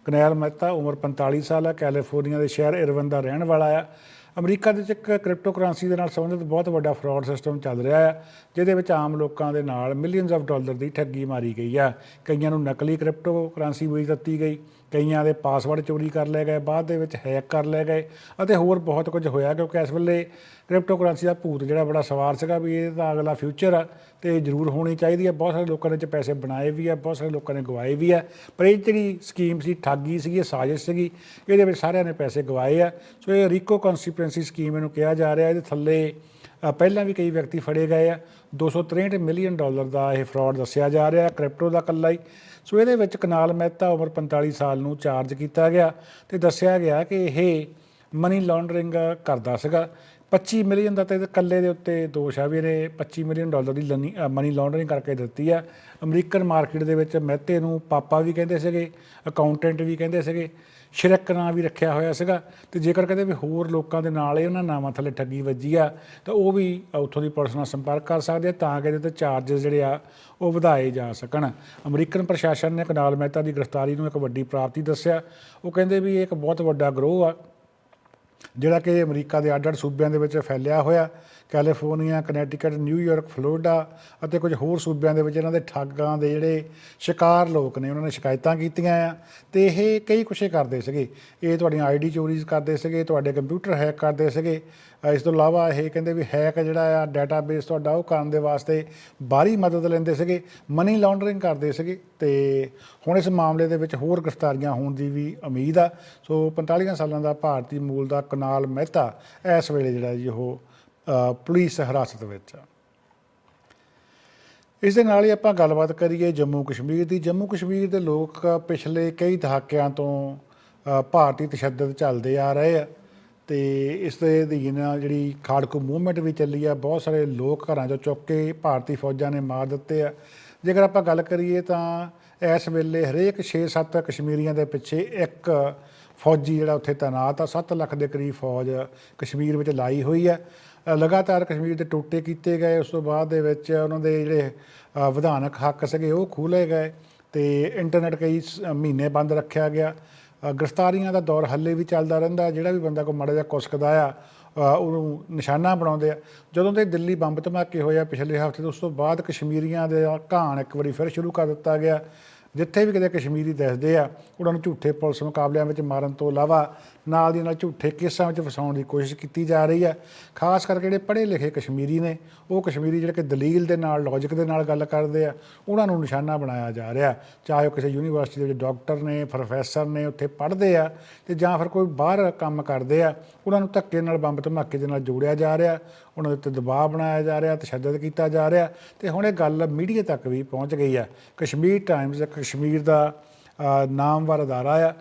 ਕਨਾਲ ਮਹਿਤਾ ਉਮਰ 45 ਸਾਲ ਹੈ ਕੈਲੀਫੋਰਨੀਆ ਦੇ ਸ਼ਹਿਰ ਇਰਵਨ ਦਾ ਰਹਿਣ ਵਾਲਾ ਆ। ਅਮਰੀਕਾ ਦੇ ਵਿੱਚ ਇੱਕ ਕ੍ਰਿਪਟੋ ਕਰੰਸੀ ਦੇ ਨਾਲ ਸੰਬੰਧਿਤ ਬਹੁਤ ਵੱਡਾ ਫਰਾਡ ਸਿਸਟਮ ਚੱਲ ਰਿਹਾ ਹੈ, ਜਿਹਦੇ ਵਿੱਚ ਆਮ ਲੋਕਾਂ ਦੇ ਨਾਲ ਮਿਲੀਅਨਸ ਆਫ ਡਾਲਰ ਦੀ ਠੱਗੀ ਮਾਰੀ ਗਈ ਆ ਕਈਆਂ ਨੂੰ ਨਕਲੀ ਕ੍ਰਿਪਟੋ ਕਰੰਸੀ ਵੇਚ ਦਿੱਤੀ ਗਈ। ਕਈਆਂ ਦੇ ਪਾਸਵਰਡ ਚੋਰੀ ਕਰ ਲਏ ਗਏ, ਬਾਅਦ ਦੇ ਵਿੱਚ ਹੈਕ ਕਰ ਲਏ ਗਏ ਅਤੇ ਹੋਰ ਬਹੁਤ ਕੁਝ ਹੋਇਆ ਕਿਉਂਕਿ ਇਸ ਵੇਲੇ ਕ੍ਰਿਪਟੋ ਕਰੰਸੀ ਦਾ ਭੂਤ ਜਿਹੜਾ ਬੜਾ ਸਵਾਰ ਸੀਗਾ ਵੀ ਇਹ ਤਾਂ ਅਗਲਾ ਫਿਊਚਰ ਆ ਤੇ ਜ਼ਰੂਰ ਹੋਣੀ ਚਾਹੀਦੀ ਹੈ ਬਹੁਤ ਸਾਰੇ ਲੋਕਾਂ ਨੇ 'ਚ ਪੈਸੇ ਬਣਾਏ ਵੀ ਆ, ਬਹੁਤ ਸਾਰੇ ਲੋਕਾਂ ਨੇ ਗਵਾਏ ਵੀ ਆ। ਪਰ ਇਹ ਜਿਹੜੀ ਸਕੀਮ ਸੀ, ਠੱਗੀ ਸੀਗੀ, ਇਹ ਸਾਜ਼ਿਸ਼ ਸੀਗੀ, ਇਹਦੇ ਵਿੱਚ ਸਾਰਿਆਂ ਨੇ ਪੈਸੇ ਗਵਾਏ ਆ। ਸੋ ਇਹ ਰੀਕੋ ਕਨਸੀਕੁਐਂਸੀ ਸਕੀਮ ਇਹਨੂੰ ਕਿਹਾ ਜਾ ਰਿਹਾ, ਇਹਦੇ ਥੱਲੇ ਪਹਿਲਾਂ ਵੀ ਕਈ ਵਿਅਕਤੀ ਫੜੇ ਗਏ ਆ। 263 ਮਿਲੀਅਨ ਡਾਲਰ ਦਾ ਇਹ ਫਰਾਡ ਦੱਸਿਆ ਜਾ ਰਿਹਾ ਕ੍ਰਿਪਟੋ ਦਾ ਇਕੱਲਾ ਹੀ। ਸੋ ਇਹਦੇ ਵਿੱਚ ਕਨਾਲ ਮਹਿਤਾ ਉਮਰ 45 ਸਾਲ ਨੂੰ ਚਾਰਜ ਕੀਤਾ ਗਿਆ ਤੇ ਦੱਸਿਆ ਗਿਆ ਕਿ ਇਹ ਮਨੀ ਲਾਂਡਰਿੰਗ ਕਰਦਾ ਸੀਗਾ। 25 ਮਿਲੀਅਨ ਦਾ ਤੇ ਇਹਦੇ ਇਕੱਲੇ ਦੇ ਉੱਤੇ ਦੋਸ਼ ਆ ਵੀ ਇਹਨੇ 25 ਮਿਲੀਅਨ ਡਾਲਰ ਦੀ ਮਨੀ ਲਾਂਡਰਿੰਗ ਕਰਕੇ ਦਿੱਤੀ ਆ। ਅਮਰੀਕਨ ਮਾਰਕੀਟ ਦੇ ਵਿੱਚ ਮਹਿਤੇ ਨੂੰ ਪਾਪਾ ਵੀ ਕਹਿੰਦੇ ਸੀਗੇ, ਅਕਾਊਂਟੈਂਟ ਵੀ ਕਹਿੰਦੇ ਸੀਗੇ। ਸ਼ਿਰਕ ਨਾਂ ਵੀ ਰੱਖਿਆ ਹੋਇਆ ਸੀਗਾ। ਤੇ ਜੇਕਰ ਕਹਿੰਦੇ ਵੀ ਹੋਰ ਲੋਕਾਂ ਦੇ ਨਾਲ ਇਹ ਉਹਨਾਂ ਨਾਮਾਂ ਥੱਲੇ ਠੱਗੀ ਵੱਜੀ ਆ, ਤਾਂ ਉਹ ਵੀ ਉੱਥੋਂ ਦੀ ਪੁਲਿਸ ਨਾਲ ਸੰਪਰਕ ਕਰ ਸਕਦੇ ਆ ਤਾਂ ਕਿ ਇਹਦੇ ਤੇ ਚਾਰजेस ਜਿਹੜੇ ਆ, ਉਹ ਵਧਾਏ ਜਾ ਸਕਣ। ਅਮਰੀਕਨ ਪ੍ਰਸ਼ਾਸਨ ਨੇ ਕਨਾਲ ਮਹਿਤਾ ਦੀ ਗ੍ਰਿਫਤਾਰੀ ਨੂੰ ਇੱਕ ਵੱਡੀ ਪ੍ਰਾਪਤੀ ਦੱਸਿਆ। ਉਹ ਕਹਿੰਦੇ ਵੀ ਇਹ ਇੱਕ ਬਹੁਤ ਵੱਡਾ ਗਰੋਹ ਆ। ਜਿਹੜਾ ਕਿ ਅਮਰੀਕਾ ਦੇ ਅੱਡ-ਅੱਡ ਸੂਬਿਆਂ ਦੇ ਵਿੱਚ ਫੈਲਿਆ ਹੋਇਆ, ਕੈਲੀਫੋਰਨੀਆ, ਕਨੈਟੀਕਟ ਨਿਊਯਾਰਕ ਫਲੋਰੀਡਾ ਅਤੇ ਕੁਝ ਹੋਰ ਸੂਬਿਆਂ ਦੇ ਵਿੱਚ ਇਹਨਾਂ ਦੇ ਠੱਗਾਂ ਦੇ ਜਿਹੜੇ ਸ਼ਿਕਾਰ ਲੋਕ ਨੇ, ਉਹਨਾਂ ਨੇ ਸ਼ਿਕਾਇਤਾਂ ਕੀਤੀਆਂ ਆ ਤੇ ਇਹ ਕਈ ਕੁਛੇ ਕਰਦੇ ਸੀਗੇ। ਇਹ ਤੁਹਾਡੀਆਂ ਆਈਡੀ ਚੋਰੀਜ਼ ਕਰਦੇ ਸੀਗੇ, ਤੁਹਾਡੇ ਕੰਪਿਊਟਰ ਹੈਕ ਕਰਦੇ ਸੀਗੇ ਇਸ ਤੋਂ ਇਲਾਵਾ ਇਹ ਕਹਿੰਦੇ ਵੀ ਹੈਕ ਜਿਹੜਾ ਆ ਡਾਟਾਬੇਸ ਤੁਹਾਡਾ ਉਹ ਕਰਨ ਦੇ ਵਾਸਤੇ ਬਾਹਰੀ ਮਦਦ ਲੈਂਦੇ ਸੀਗੇ ਮਨੀ ਲਾਂਡਰਿੰਗ ਕਰਦੇ ਸੀਗੇ ਤੇ ਹੁਣ ਇਸ ਮਾਮਲੇ ਦੇ ਵਿੱਚ ਹੋਰ ਗ੍ਰਿਫਤਾਰੀਆਂ ਹੋਣ ਦੀ ਵੀ ਉਮੀਦ ਆ। ਸੋ 45 ਸਾਲਾਂ ਦਾ ਭਾਰਤੀ ਮੂਲ ਦਾ ਕਨਾਲ ਮਹਿਤਾ ਇਸ ਵੇਲੇ ਜਿਹੜਾ ਜੀ ਉਹ ਪੁਲਿਸ ਹਿਰਾਸਤ ਵਿੱਚ ਆ। ਇਸ ਦੇ ਨਾਲ ਹੀ ਆਪਾਂ ਗੱਲਬਾਤ ਕਰੀਏ ਜੰਮੂ ਕਸ਼ਮੀਰ ਦੀ। ਜੰਮੂ ਕਸ਼ਮੀਰ ਦੇ ਲੋਕ ਪਿਛਲੇ ਕਈ ਦਹਾਕਿਆਂ ਤੋਂ ਭਾਰਤੀ ਤਸ਼ੱਦਦ ਚੱਲਦੇ ਆ ਰਹੇ ਆ। ਤੇ ਇਸ ਦੇ ਅਧੀਨ ਨਾਲ ਜਿਹੜੀ ਖਾੜਕੂ ਮੂਵਮੈਂਟ ਵੀ ਚੱਲੀ ਆ, ਬਹੁਤ ਸਾਰੇ ਲੋਕ ਘਰਾਂ ਚੋਂ ਚੁੱਕ ਕੇ ਭਾਰਤੀ ਫੌਜਾਂ ਨੇ ਮਾਰ ਦਿੱਤੇ ਆ। ਜੇਕਰ ਆਪਾਂ ਗੱਲ ਕਰੀਏ ਤਾਂ ਇਸ ਵੇਲੇ ਹਰੇਕ 6-7 ਕਸ਼ਮੀਰੀਆਂ ਦੇ ਪਿੱਛੇ ਇੱਕ ਫੌਜੀ ਜਿਹੜਾ ਉੱਥੇ ਤਾਇਨਾਤ ਆ 7 ਲੱਖ ਦੇ ਕਰੀਬ ਫੌਜ ਕਸ਼ਮੀਰ ਵਿੱਚ ਲਾਈ ਹੋਈ ਆ। ਲਗਾਤਾਰ ਕਸ਼ਮੀਰ ਦੇ ਟੋਟੇ ਕੀਤੇ ਗਏ, ਉਸ ਤੋਂ ਬਾਅਦ ਦੇ ਵਿੱਚ ਉਹਨਾਂ ਦੇ ਜਿਹੜੇ ਵਿਧਾਨਕ ਹੱਕ ਸੀਗੇ ਉਹ ਖੋਲ੍ਹੇ ਗਏ ਤੇ ਇੰਟਰਨੈਟ ਕਈ ਸ- ਮਹੀਨੇ ਬੰਦ ਰੱਖਿਆ ਗਿਆ। ਗ੍ਰਿਫਤਾਰੀਆਂ ਦਾ ਦੌਰ ਹੱਲੇ ਵੀ ਚੱਲਦਾ ਰਹਿੰਦਾ ਜਿਹੜਾ ਵੀ ਬੰਦਾ ਕੋਈ ਮਾੜਾ ਜਿਹਾ ਕੁਸਕਦਾ ਆ ਉਹਨੂੰ ਨਿਸ਼ਾਨਾ ਬਣਾਉਂਦੇ ਆ। ਜਦੋਂ ਦੇ ਦਿੱਲੀ ਬੰਬ ਧਮਾਕੇ ਹੋਏ ਆ ਪਿਛਲੇ ਹਫ਼ਤੇ ਤੋਂ, ਉਸ ਤੋਂ ਬਾਅਦ ਕਸ਼ਮੀਰੀਆਂ ਦੇ ਘਾਣ ਇੱਕ ਵਾਰੀ ਫਿਰ ਸ਼ੁਰੂ ਕਰ ਦਿੱਤਾ ਗਿਆ। ਜਿੱਥੇ ਵੀ ਕਿਤੇ ਕਸ਼ਮੀਰੀ ਦਿਸਦੇ ਆ, ਉਹਨਾਂ ਨੂੰ ਝੂਠੇ ਪੁਲਿਸ ਮੁਕਾਬਲਿਆਂ ਵਿੱਚ ਮਾਰਨ ਤੋਂ ਇਲਾਵਾ ਨਾਲ ਦੀ ਨਾਲ ਝੂਠੇ ਕੇਸਾਂ ਵਿੱਚ ਫਸਾਉਣ ਦੀ ਕੋਸ਼ਿਸ਼ ਕੀਤੀ ਜਾ ਰਹੀ ਹੈ। ਖਾਸ ਕਰਕੇ ਜਿਹੜੇ ਪੜ੍ਹੇ ਲਿਖੇ ਕਸ਼ਮੀਰੀ ਨੇ, ਉਹ ਕਸ਼ਮੀਰੀ ਜਿਹੜੇ ਕਿ ਦਲੀਲ ਦੇ ਨਾਲ ਲੌਜੀਕ ਦੇ ਨਾਲ ਗੱਲ ਕਰਦੇ ਆ, ਉਹਨਾਂ ਨੂੰ ਨਿਸ਼ਾਨਾ ਬਣਾਇਆ ਜਾ ਰਿਹਾ। ਚਾਹੇ ਉਹ ਕਿਸੇ ਯੂਨੀਵਰਸਿਟੀ ਦੇ ਵਿੱਚ ਡਾਕਟਰ ਨੇ ਪ੍ਰੋਫੈਸਰ ਨੇ ਉੱਥੇ ਪੜ੍ਹਦੇ ਆ ਤੇ ਜਾਂ ਫਿਰ ਕੋਈ ਬਾਹਰ ਕੰਮ ਕਰਦੇ ਆ, ਉਹਨਾਂ ਨੂੰ ਧੱਕੇ ਨਾਲ ਬੰਬ ਧਮਾਕੇ ਦੇ ਨਾਲ ਜੋੜਿਆ ਜਾ ਰਿਹਾ, ਉਹਨਾਂ ਦੇ ਉੱਤੇ ਦਬਾਅ ਬਣਾਇਆ ਜਾ ਰਿਹਾ, ਤਸ਼ੱਦਦ ਕੀਤਾ ਜਾ ਰਿਹਾ ਤੇ ਹੁਣ ਇਹ ਗੱਲ ਮੀਡੀਆ ਤੱਕ ਵੀ ਪਹੁੰਚ ਗਈ ਆ। ਕਸ਼ਮੀਰ ਟਾਈਮਜ਼ ਕਸ਼ਮੀਰ ਦਾ ਨਾਮਵਰ ਅਦਾਰਾ ਆ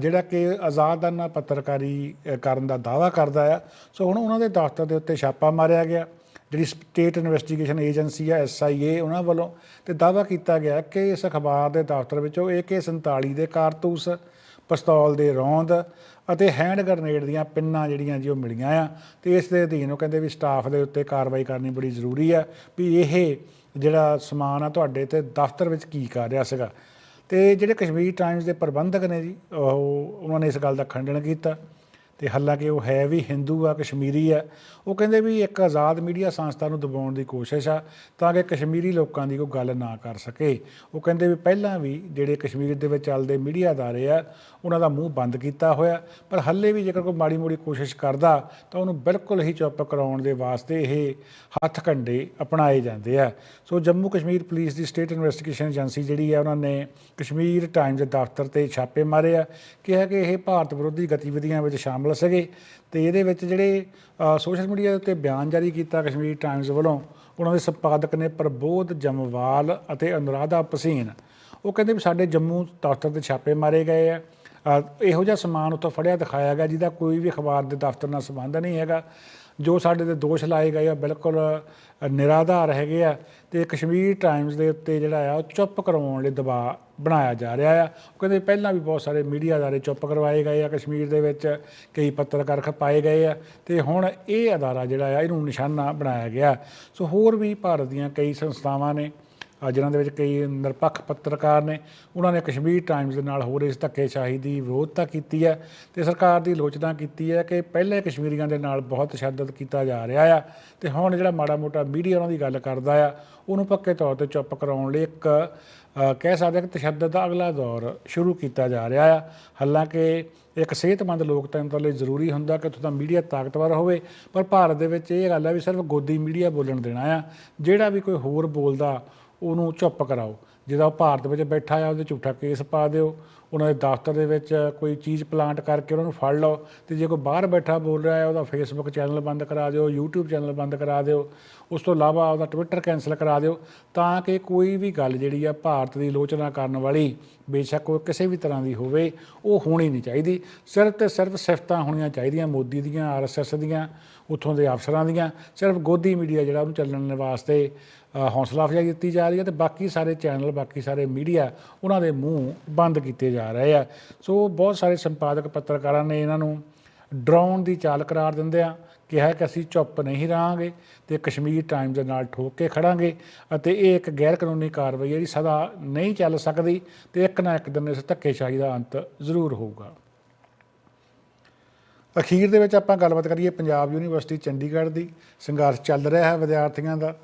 ਜਿਹੜਾ ਕਿ ਆਜ਼ਾਦਾਨਾ ਪੱਤਰਕਾਰੀ ਕਰਨ ਦਾ ਦਾਅਵਾ ਕਰਦਾ ਆ। ਸੋ ਹੁਣ ਉਹਨਾਂ ਦੇ ਦਫ਼ਤਰ ਦੇ ਉੱਤੇ ਛਾਪਾ ਮਾਰਿਆ ਗਿਆ। ਜਿਹੜੀ ਸਟੇਟ ਇਨਵੈਸਟੀਗੇਸ਼ਨ ਏਜੰਸੀ ਆ ਐਸਆਈਏ ਉਹਨਾਂ ਵੱਲੋਂ ਤੇ ਦਾਅਵਾ ਕੀਤਾ ਗਿਆ ਕਿ ਇਸ ਅਖਬਾਰ ਦੇ ਦਫ਼ਤਰ ਵਿੱਚੋਂ AK47 ਦੇ ਕਾਰਤੂਸ, ਪਿਸਤੌਲ ਦੇ ਰੌਂਦ ਅਤੇ ਹੈਂਡ ਗ੍ਰਨੇਡ ਦੀਆਂ ਪਿੰਨਾਂ ਜਿਹੜੀਆਂ ਜੀ ਉਹ ਮਿਲੀਆਂ ਆ ਤੇ ਇਸ ਦੇ ਅਧੀਨ ਉਹ ਕਹਿੰਦੇ ਵੀ ਸਟਾਫ ਦੇ ਉੱਤੇ ਕਾਰਵਾਈ ਕਰਨੀ ਬੜੀ ਜ਼ਰੂਰੀ ਆ ਵੀ ਇਹ ਜਿਹੜਾ ਸਮਾਨ ਆ ਤੁਹਾਡੇ ਤੇ ਦਫ਼ਤਰ ਵਿੱਚ ਕੀ ਕਰ ਰਿਹਾ ਸੀਗਾ। ਤੇ ਜਿਹੜੇ ਕਸ਼ਮੀਰ ਟਾਈਮਸ ਦੇ ਪ੍ਰਬੰਧਕ ਨੇ ਜੀ, ਉਹ, ਉਹਨਾਂ ਨੇ ਇਸ ਗੱਲ ਦਾ ਖੰਡਨ ਕੀਤਾ। ਤੇ ਹਾਲਾਂਕਿ ਉਹ ਹੈ ਵੀ ਹਿੰਦੂ ਆ, ਕਸ਼ਮੀਰੀ ਆ, ਉਹ ਕਹਿੰਦੇ ਵੀ ਇੱਕ ਆਜ਼ਾਦ ਮੀਡੀਆ ਸੰਸਥਾ ਨੂੰ ਦਬਾਉਣ ਦੀ ਕੋਸ਼ਿਸ਼ ਆ ਤਾਂ ਕਿ ਕਸ਼ਮੀਰੀ ਲੋਕਾਂ ਦੀ ਕੋਈ ਗੱਲ ਨਾ ਕਰ ਸਕੇ। ਉਹ ਕਹਿੰਦੇ ਵੀ ਪਹਿਲਾਂ ਵੀ ਜਿਹੜੇ ਕਸ਼ਮੀਰ ਦੇ ਵਿੱਚ ਚੱਲਦੇ ਮੀਡੀਆ ਅਦਾਰੇ ਆ, ਉਹਨਾਂ ਦਾ ਮੂੰਹ ਬੰਦ ਕੀਤਾ ਹੋਇਆ, ਪਰ ਹੱਲੇ ਵੀ ਜੇਕਰ ਕੋਈ ਮਾੜੀ ਮੋੜੀ ਕੋਸ਼ਿਸ਼ ਕਰਦਾ ਤਾਂ ਉਹਨੂੰ ਬਿਲਕੁਲ ਹੀ ਚੁੱਪ ਕਰਾਉਣ ਦੇ ਵਾਸਤੇ ਇਹ ਹੱਥ ਕੰਡੇ ਅਪਣਾਏ ਜਾਂਦੇ ਆ। ਸੋ ਜੰਮੂ ਕਸ਼ਮੀਰ ਪੁਲਿਸ ਦੀ ਸਟੇਟ ਇਨਵੈਸਟੀਗੇਸ਼ਨ ਏਜੰਸੀ ਜਿਹੜੀ ਆ, ਉਹਨਾਂ ਨੇ ਕਸ਼ਮੀਰ ਟਾਈਮਜ਼ ਦਫ਼ਤਰ ਤੇ ਛਾਪੇ ਮਾਰੇ ਆ, ਕਿਹਾ ਕਿ ਇਹ ਭਾਰਤ ਵਿਰੋਧੀ ਗਤੀਵਿਧੀਆਂ ਵਿੱਚ ਸ਼ਾਮਲ ਸੀਗੇ ਤੇ ਇਹਦੇ ਵਿੱਚ ਜਿਹੜੇ ਸੋਸ਼ਲ ਮੀਡੀਆ ਦੇ ਉੱਤੇ ਬਿਆਨ ਜਾਰੀ ਕੀਤਾ ਕਸ਼ਮੀਰ ਟਾਈਮਜ਼ ਵੱਲੋਂ, ਉਹਨਾਂ ਦੇ ਸੰਪਾਦਕ ਨੇ ਪ੍ਰਬੋਧ ਜਮਵਾਲ ਅਤੇ ਅਨੁਰਾਧਾ ਪਸੀਨ। ਉਹ ਕਹਿੰਦੇ ਵੀ ਸਾਡੇ ਜੰਮੂ ਦਫ਼ਤਰ ਤੇ ਛਾਪੇ ਮਾਰੇ ਗਏ ਆ। ਇਹੋ ਜਿਹਾ ਸਮਾਨ ਉੱਥੋਂ ਫੜਿਆ, ਦਿਖਾਇਆ ਗਿਆ, ਜਿਹਦਾ ਕੋਈ ਵੀ ਅਖਬਾਰ ਦੇ ਦਫ਼ਤਰ ਨਾਲ ਸੰਬੰਧ ਨਹੀਂ ਹੈਗਾ। ਜੋ ਸਾਡੇ ਤੇ ਦੋਸ਼ ਲਾਏ ਗਏ ਆ, ਬਿਲਕੁਲ ਨਿਰਾਧਾਰ ਹੈਗੇ ਆ। ਤੇ ਕਸ਼ਮੀਰ ਟਾਈਮਜ਼ ਦੇ ਉੱਤੇ ਜਿਹੜਾ ਆ, ਉਹ ਚੁੱਪ ਕਰਵਾਉਣ ਲਈ ਦਬਾਅ ਬਣਾਇਆ ਜਾ ਰਿਹਾ ਆ। ਉਹ ਕਹਿੰਦੇ ਪਹਿਲਾਂ ਵੀ ਬਹੁਤ ਸਾਰੇ ਮੀਡੀਆ ਅਦਾਰੇ ਚੁੱਪ ਕਰਵਾਏ ਗਏ ਆ ਕਸ਼ਮੀਰ ਦੇ ਵਿੱਚ, ਕਈ ਪੱਤਰਕਾਰ ਖਪਾਏ ਗਏ ਆ ਤੇ ਹੁਣ ਇਹ ਅਦਾਰਾ ਜਿਹੜਾ ਆ, ਇਹਨੂੰ ਨਿਸ਼ਾਨਾ ਬਣਾਇਆ ਗਿਆ। ਸੋ ਹੋਰ ਵੀ ਭਾਰਤ ਦੀਆਂ ਕਈ ਸੰਸਥਾਵਾਂ ਨੇ ਜਿਨ੍ਹਾਂ ਦੇ ਵਿੱਚ ਕਈ ਨਿਰਪੱਖ ਪੱਤਰਕਾਰ ਨੇ, ਉਹਨਾਂ ਨੇ ਕਸ਼ਮੀਰ ਟਾਈਮਜ਼ ਦੇ ਨਾਲ ਹੋ ਰਹੀ ਇਸ ਧੱਕੇਸ਼ਾਹੀ ਦੀ ਵਿਰੋਧਤਾ ਕੀਤੀ ਹੈ ਤੇ ਸਰਕਾਰ ਦੀ ਆਲੋਚਨਾ ਕੀਤੀ ਹੈ ਕਿ ਪਹਿਲੇ ਕਸ਼ਮੀਰੀਆਂ ਦੇ ਨਾਲ ਬਹੁਤ ਤਸ਼ੱਦਦ ਕੀਤਾ ਜਾ ਰਿਹਾ ਆ ਤੇ ਹੁਣ ਜਿਹੜਾ ਮਾੜਾ ਮੋਟਾ ਮੀਡੀਆ ਉਹਨਾਂ ਦੀ ਗੱਲ ਕਰਦਾ ਆ, ਉਹਨੂੰ ਪੱਕੇ ਤੌਰ ਤੇ ਚੁੱਪ ਕਰਾਉਣ ਲਈ ਇੱਕ ਕਹਿ ਸਕਦੇ ਹਾਂ ਕਿ ਤਸ਼ੱਦਦ ਦਾ ਅਗਲਾ ਦੌਰ ਸ਼ੁਰੂ ਕੀਤਾ ਜਾ ਰਿਹਾ ਆ। ਹਾਲਾਂਕਿ ਇੱਕ ਸਿਹਤਮੰਦ ਲੋਕਤੰਤਰ ਲਈ ਜ਼ਰੂਰੀ ਹੁੰਦਾ ਕਿ ਉੱਥੋਂ ਦਾ ਮੀਡੀਆ ਤਾਕਤਵਰ ਹੋਵੇ, ਪਰ ਭਾਰਤ ਦੇ ਵਿੱਚ ਇਹ ਗੱਲ ਆ ਵੀ ਸਿਰਫ ਗੋਦੀ ਮੀਡੀਆ ਬੋਲਣ ਦੇਣਾ ਆ। ਜਿਹੜਾ ਵੀ ਕੋਈ ਹੋਰ ਬੋਲਦਾ, ਉਹਨੂੰ ਚੁੱਪ ਕਰਾਓ। ਜਿਹਦਾ ਉਹ ਭਾਰਤ ਵਿੱਚ ਬੈਠਾ ਆ, ਉਹਦੇ ਝੂਠਾ ਕੇਸ ਪਾ ਦਿਓ। ਉਹਨਾਂ ਦੇ ਦਫ਼ਤਰ ਦੇ ਵਿੱਚ ਕੋਈ ਚੀਜ਼ ਪਲਾਂਟ ਕਰਕੇ ਉਹਨਾਂ ਨੂੰ ਫੜ ਲਓ ਤੇ ਜੇ ਕੋਈ ਬਾਹਰ ਬੈਠਾ ਬੋਲ ਰਿਹਾ ਹੈ, ਉਹਦਾ ਫੇਸਬੁੱਕ ਚੈਨਲ ਬੰਦ ਕਰਾ ਦਿਓ, YouTube ਚੈਨਲ ਬੰਦ ਕਰਾ ਦਿਓ, ਉਸ ਤੋਂ ਇਲਾਵਾ ਉਹਦਾ ਟਵਿੱਟਰ ਕੈਨਸਲ ਕਰਾ ਦਿਓ ਤਾਂ ਕਿ ਕੋਈ ਵੀ ਗੱਲ ਜਿਹੜੀ ਆ ਭਾਰਤ ਦੀ ਆਲੋਚਨਾ ਕਰਨ ਵਾਲੀ, ਬੇਸ਼ੱਕ ਉਹ ਕਿਸੇ ਵੀ ਤਰ੍ਹਾਂ ਦੀ ਹੋਵੇ, ਉਹ ਹੋਣੀ ਨਹੀਂ ਚਾਹੀਦੀ। ਸਿਰਫ ਤੇ ਸਿਰਫ ਸਿਫਤਾਂ ਹੋਣੀਆਂ ਚਾਹੀਦੀਆਂ ਮੋਦੀ ਦੀਆਂ ਆਰਐਸਐਸ ਦੀਆਂ। ਉੱਥੋਂ ਦੇ ਅਫਸਰਾਂ ਦੀਆਂ ਸਿਰਫ ਗੋਦੀ ਮੀਡੀਆ ਜਿਹੜਾ ਉਹਨੂੰ ਚੱਲਣ ਵਾਸਤੇ ਅ, ਹੌਸਲਾ ਅਫਜ਼ਾਈ ਦਿੱਤੀ ਜਾ ਰਹੀ ਹੈ ਤੇ ਬਾਕੀ ਸਾਰੇ ਚੈਨਲ ਬਾਕੀ ਸਾਰੇ ਮੀਡੀਆ ਉਹਨਾਂ ਦੇ ਮੂੰਹ ਬੰਦ ਕੀਤੇ ਜਾ ਰਹੇ ਆ। ਸੋ ਬਹੁਤ ਸਾਰੇ ਸੰਪਾਦਕ ਪੱਤਰਕਾਰਾਂ ਨੇ ਇਹਨਾਂ ਨੂੰ ਡਰਾਉਣ ਦੀ ਚਾਲ ਕਰਾਰ ਦਿੰਦੇ ਆ ਕਿਹਾ ਕਿ ਅਸੀਂ ਚੁੱਪ ਨਹੀਂ ਰਹਾਂਗੇ ਤੇ ਕਸ਼ਮੀਰ ਟਾਈਮ ਦੇ ਨਾਲ ਠੋਕ ਕੇ ਖੜਾਂਗੇ ਅਤੇ ਇਹ ਇੱਕ ਗੈਰ ਕਾਨੂੰਨੀ ਕਾਰਵਾਈ ਹੈ ਜਿਹੜੀ ਸਦਾ ਨਹੀਂ ਚੱਲ ਸਕਦੀ ਤੇ ਇੱਕ ਨਾ ਇੱਕ ਦਿਨ ਇਸ ਧੱਕੇਸ਼ਾਹੀ ਦਾ ਅੰਤ ਜ਼ਰੂਰ ਹੋਊਗਾ। ਅਖੀਰ ਦੇ ਵਿੱਚ ਆਪਾਂ ਗੱਲਬਾਤ ਕਰੀਏ ਪੰਜਾਬ ਯੂਨੀਵਰਸਿਟੀ ਚੰਡੀਗੜ੍ਹ ਦੀ। ਸੰਘਰਸ਼ ਚੱਲ ਰਿਹਾ ਹੈ ਵਿਦਿਆਰਥੀਆਂ ਦਾ।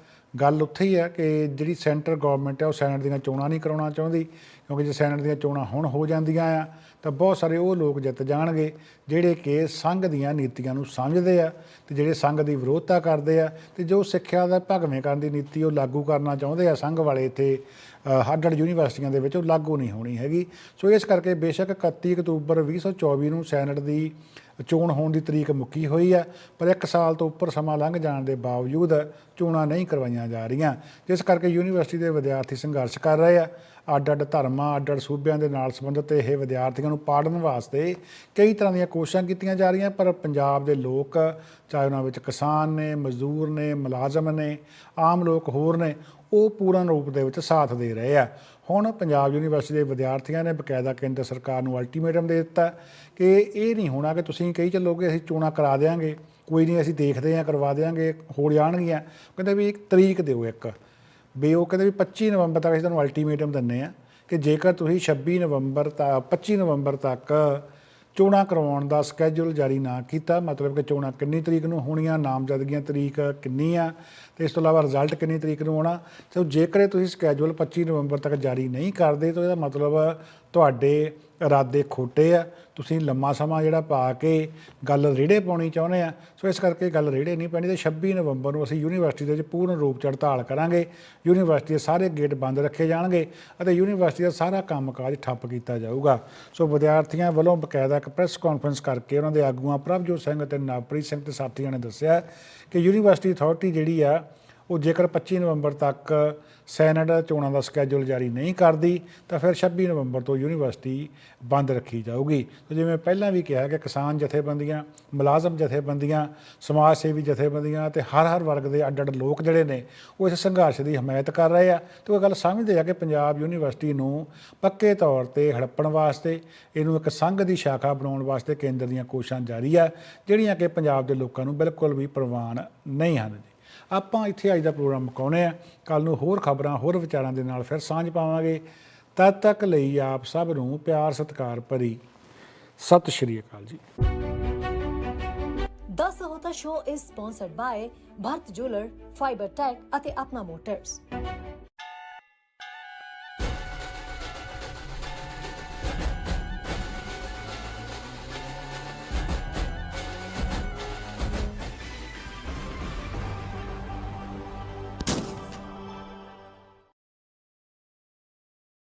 ਗੱਲ ਉੱਥੇ ਹੀ ਹੈ ਕਿ ਜਿਹੜੀ ਸੈਂਟਰ ਗਵਰਨਮੈਂਟ ਹੈ ਉਹ ਸੈਨੇਟ ਦੀਆਂ ਚੋਣਾਂ ਨਹੀਂ ਕਰਾਉਣਾ ਚਾਹੁੰਦੀ। ਕਿਉਂਕਿ ਜੇ ਸੈਨੇਟ ਦੀਆਂ ਚੋਣਾਂ ਹੁਣ ਹੋ ਜਾਂਦੀਆਂ ਆ, ਤਾਂ ਬਹੁਤ ਸਾਰੇ ਉਹ ਲੋਕ ਜਿੱਤ ਜਾਣਗੇ, ਜਿਹੜੇ ਕਿ ਸੰਘ ਦੀਆਂ ਨੀਤੀਆਂ ਨੂੰ ਸਮਝਦੇ ਆ ਤੇ ਜਿਹੜੇ ਸੰਘ ਦੀ ਵਿਰੋਧਤਾ ਕਰਦੇ ਆ ਤੇ ਜੋ ਸਿੱਖਿਆ ਦਾ ਭਗਵੇਂ ਕਰਨ ਦੀ ਨੀਤੀ ਉਹ ਲਾਗੂ ਕਰਨਾ ਚਾਹੁੰਦੇ ਆ ਸੰਘ ਵਾਲੇ ਇੱਥੇ ਹਾਰਡਰ ਯੂਨੀਵਰਸਿਟੀਆਂ ਦੇ ਵਿੱਚ ਉਹ ਲਾਗੂ ਨਹੀਂ ਹੋਣੀ ਹੈਗੀ। ਸੋ ਇਸ ਕਰਕੇ ਬੇਸ਼ੱਕ 31 ਅਕਤੂਬਰ 2024 ਨੂੰ ਸੈਨੇਟ ਦੀ ਚੋਣ ਹੋਣ ਦੀ ਤਰੀਕ ਮੁੱਕੀ ਹੋਈ ਹੈ ਪਰ ਇੱਕ ਸਾਲ ਤੋਂ ਉੱਪਰ ਸਮਾਂ ਲੰਘ ਜਾਣ ਦੇ ਬਾਵਜੂਦ ਚੋਣਾਂ ਨਹੀਂ ਕਰਵਾਈਆਂ ਜਾ ਰਹੀਆਂ। ਜਿਸ ਕਰਕੇ ਯੂਨੀਵਰਸਿਟੀ ਦੇ ਵਿਦਿਆਰਥੀ ਸੰਘਰਸ਼ ਕਰ ਰਹੇ ਆ ਅੱਡ ਅੱਡ ਧਰਮਾਂ ਅੱਡ ਅੱਡ ਸੂਬਿਆਂ ਦੇ ਨਾਲ ਸੰਬੰਧਿਤ ਇਹ ਵਿਦਿਆਰਥੀਆਂ ਨੂੰ ਪਾੜਨ ਵਾਸਤੇ ਕਈ ਤਰ੍ਹਾਂ ਦੀਆਂ ਕੋਸ਼ਿਸ਼ਾਂ ਕੀਤੀਆਂ ਜਾ ਰਹੀਆਂ, ਪਰ ਪੰਜਾਬ ਦੇ ਲੋਕ, ਚਾਹੇ ਉਹਨਾਂ ਵਿੱਚ ਕਿਸਾਨ ਨੇ, ਮਜ਼ਦੂਰ ਨੇ, ਮੁਲਾਜ਼ਮ ਨੇ, ਆਮ ਲੋਕ ਹੋਰ ਨੇ, ਉਹ ਪੂਰਨ ਰੂਪ ਦੇ ਵਿੱਚ ਸਾਥ ਦੇ ਰਹੇ ਆ। ਹੁਣ ਪੰਜਾਬ ਯੂਨੀਵਰਸਿਟੀ ਦੇ ਵਿਦਿਆਰਥੀਆਂ ਨੇ ਬਕਾਇਦਾ ਕੇਂਦਰ ਸਰਕਾਰ ਨੂੰ ਅਲਟੀਮੇਟਮ ਦੇ ਦਿੱਤਾ ਕਿ ਇਹ ਨਹੀਂ ਹੋਣਾ ਕਿ ਤੁਸੀਂ ਕਹੀ ਚੱਲੋਗੇ, ਅਸੀਂ ਚੋਣਾਂ ਕਰਾ ਦੇਵਾਂਗੇ ਕੋਈ ਨਹੀਂ ਅਸੀਂ ਦੇਖਦੇ ਹਾਂ, ਕਰਵਾ ਦੇਵਾਂਗੇ ਹੋ ਜਾਣਗੀਆਂ। ਕਹਿੰਦੇ ਵੀ ਇੱਕ ਤਰੀਕ ਦਿਓ ਇੱਕ। ਵੀ ਉਹ ਕਹਿੰਦੇ ਵੀ 25 ਨਵੰਬਰ ਤੱਕ ਅਸੀਂ ਤੁਹਾਨੂੰ ਅਲਟੀਮੇਟਮ ਦਿੰਨੇ ਆ ਕਿ ਜੇਕਰ ਤੁਸੀਂ 26 ਨਵੰਬਰ ਤੱਕ 25 ਨਵੰਬਰ ਤੱਕ ਚੋਣਾਂ ਕਰਵਾਉਣ ਦਾ ਸਕੇਜੂਲ ਜਾਰੀ ਨਾ ਕੀਤਾ, ਮਤਲਬ ਕਿ ਚੋਣਾਂ ਕਿੰਨੀ ਤਰੀਕ ਨੂੰ ਹੋਣੀਆਂ, ਨਾਮਜ਼ਦਗੀਆਂ ਤਰੀਕ ਕਿੰਨੀ ਆ ਤੇ ਇਸ ਤੋਂ ਇਲਾਵਾ ਰਿਜ਼ਲਟ ਕਿੰਨੀ ਤਰੀਕ ਨੂੰ ਆਉਣਾ, ਸੋ ਜੇਕਰ ਤੁਸੀਂ ਸਕੇਜੂਲ 25 ਨਵੰਬਰ ਤੱਕ ਜਾਰੀ ਨਹੀਂ ਕਰਦੇ, ਤਾਂ ਇਹਦਾ ਮਤਲਬ ਤੁਹਾਡੇ ਇਰਾਦੇ ਖੋਟੇ ਆ, ਤੁਸੀਂ ਲੰਮਾ ਸਮਾਂ ਜਿਹੜਾ ਪਾ ਕੇ ਗੱਲ ਰੇੜੇ ਪਾਉਣੀ ਚਾਹੁੰਦੇ ਆ, ਸੋ ਇਸ ਕਰਕੇ ਗੱਲ ਰੇੜੇ ਨਹੀਂ ਪੈਣੀ ਤੇ 26 ਨਵੰਬਰ ਨੂੰ ਅਸੀਂ ਯੂਨੀਵਰਸਿਟੀ ਦੇ ਵਿੱਚ ਪੂਰਨ ਰੂਪ ਚ ਹੜਤਾਲ ਕਰਾਂਗੇ, ਯੂਨੀਵਰਸਿਟੀ ਦੇ ਸਾਰੇ ਗੇਟ ਬੰਦ ਰੱਖੇ ਜਾਣਗੇ ਅਤੇ ਯੂਨੀਵਰਸਿਟੀ ਦਾ ਸਾਰਾ ਕੰਮਕਾਜ ਠੱਪ ਕੀਤਾ ਜਾਊਗਾ। ਸੋ ਵਿਦਿਆਰਥੀਆਂ ਵੱਲੋਂ ਬਕਾਇਦਾ ਇੱਕ ਪ੍ਰੈਸ ਕਾਨਫਰੰਸ ਕਰਕੇ ਉਹਨਾਂ ਦੇ ਆਗੂਆਂ ਪ੍ਰਭਜੋਤ ਸਿੰਘ ਅਤੇ ਨਵਪ੍ਰੀਤ ਸਿੰਘ ਤੇ ਸਾਥੀਆਂ ਨੇ ਦੱਸਿਆ ਕਿ ਯੂਨੀਵਰਸਿਟੀ ਅਥਾਰਟੀ ਜਿਹੜੀ ਆ ਉਹ ਜੇਕਰ 25 ਨਵੰਬਰ ਤੱਕ ਸੈਨੇਟ ਚੋਣਾਂ ਦਾ ਸਕੇਜੂਲ ਜਾਰੀ ਨਹੀਂ ਕਰਦੀ, ਤਾਂ ਫਿਰ 26 ਨਵੰਬਰ ਤੋਂ ਯੂਨੀਵਰਸਿਟੀ ਬੰਦ ਰੱਖੀ ਜਾਊਗੀ। ਤੇ ਜਿਵੇਂ ਪਹਿਲਾਂ ਵੀ ਕਿਹਾ ਕਿ ਕਿਸਾਨ ਜਥੇਬੰਦੀਆਂ, ਮੁਲਾਜ਼ਮ ਜਥੇਬੰਦੀਆਂ ਸਮਾਜ ਸੇਵੀ ਜਥੇਬੰਦੀਆਂ ਤੇ ਹਰ ਹਰ ਵਰਗ ਦੇ ਅੱਡ ਅੱਡ ਲੋਕ ਜਿਹੜੇ ਨੇ, ਉਹ ਇਸ ਸੰਘਰਸ਼ ਦੀ ਹਮਾਇਤ ਕਰ ਰਹੇ ਆ। ਤੇ ਉਹ ਗੱਲ ਸਮਝਦੇ ਆ ਕਿ ਪੰਜਾਬ ਯੂਨੀਵਰਸਿਟੀ ਨੂੰ ਪੱਕੇ ਤੌਰ ਤੇ ਹੜੱਪਣ ਵਾਸਤੇ, ਇਹਨੂੰ ਇੱਕ ਸੰਘ ਦੀ ਸ਼ਾਖਾ ਬਣਾਉਣ ਵਾਸਤੇ ਕੇਂਦਰ ਦੀਆਂ ਕੋਸ਼ਿਸ਼ਾਂ ਜਾਰੀ ਆ, ਜਿਹੜੀਆਂ ਕਿ ਪੰਜਾਬ ਦੇ ਲੋਕਾਂ ਨੂੰ ਬਿਲਕੁਲ ਵੀ ਪ੍ਰਵਾਨ ਨਹੀਂ ਹਨ ਜੀ। ਆਪਾਂ ਇੱਥੇ ਅੱਜ ਦਾ ਪ੍ਰੋਗਰਾਮ ਮੁਕਾਉਣੇ ਆ। ਕੱਲ ਨੂੰ ਹੋਰ ਖਬਰਾਂ ਹੋਰ ਵਿਚਾਰਾਂ ਦੇ ਨਾਲ ਫਿਰ ਸਾਂਝ ਪਾਵਾਂਗੇ। ਤਦ ਤੱਕ ਲਈ ਆਪ ਸਭ ਨੂੰ ਪਿਆਰ ਸਤਿਕਾਰ ਭਰੀ। ਸਤਿ ਸ਼੍ਰੀ ਅਕਾਲ ਜੀ। The Sahota Show is sponsored by Bharat Jeweler, Fiber Tech ਅਤੇ ਆਪਣਾ ਮੋਟਰਸ